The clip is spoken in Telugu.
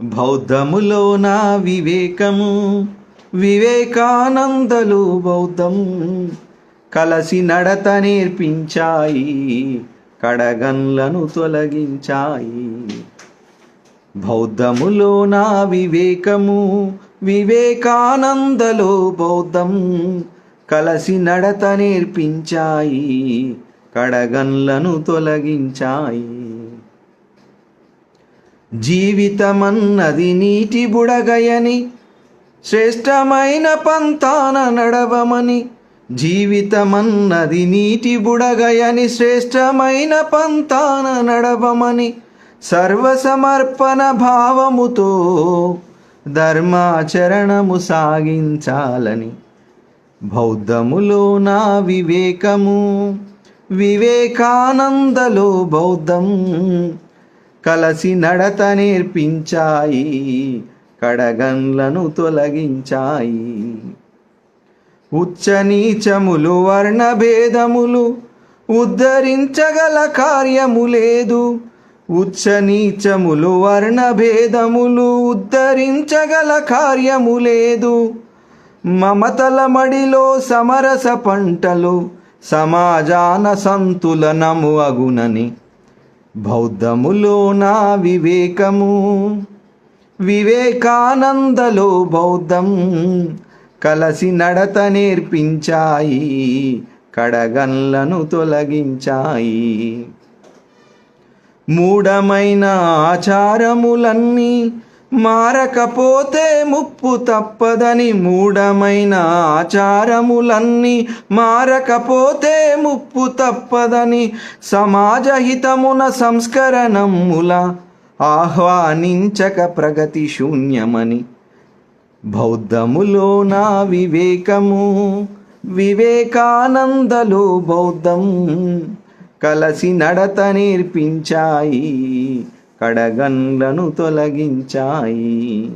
బౌద్ధములో నా వివేకము వివేకానందలు బౌద్ధం కలసి నడత నేర్పించాయి కడగన్లను తొలగించాయి. బౌద్ధములో నా వివేకము వివేకానందలో బౌద్ధం కలసి నడత నేర్పించాయి కడగన్లను తొలగించాయి. జీవితమన్నది నీటి బుడగయని శ్రేష్టమైన పంతాన నడవమని జీవితమన్నది నీటి బుడగయని శ్రేష్టమైన పంతాన నడవమని సర్వసమర్పణ భావముతో ధర్మాచరణము సాగించాలని బౌద్ధములో నా వివేకము వివేకానందలో బౌద్ధం కలసి నడత నేర్పించాయి కడగన్లను తొలగించాయి. ఉచ్చ నీచములు వర్ణభేదములు ఉద్ధరించగల కార్యము లేదు. ఉచ్చ నీచములు వర్ణభేదములు ఉద్ధరించగల కార్యము లేదు. మమతల మడిలో సమరస పంటలు సమాజాన సంతులనము అగునని బౌద్ధములో నా వివేకము. వివేకానందలో బౌద్ధం కలసి నడత నేర్పించాయి కడగన్లను తొలగించాయి. మూఢమైన ఆచారములన్నీ మారకపోతే ముప్పు తప్పదని మూఢమైన ఆచారములన్నీ మారకపోతే ముప్పు తప్పదని సమాజ హితమున సంస్కరణముల ఆహ్వానించక ప్రగతి శూన్యమని. బౌద్ధములో నా వివేకము వివేకానందలో బౌద్ధం కలసి నడత నేర్పించాయి. కడగన్లను తొలగించాయి.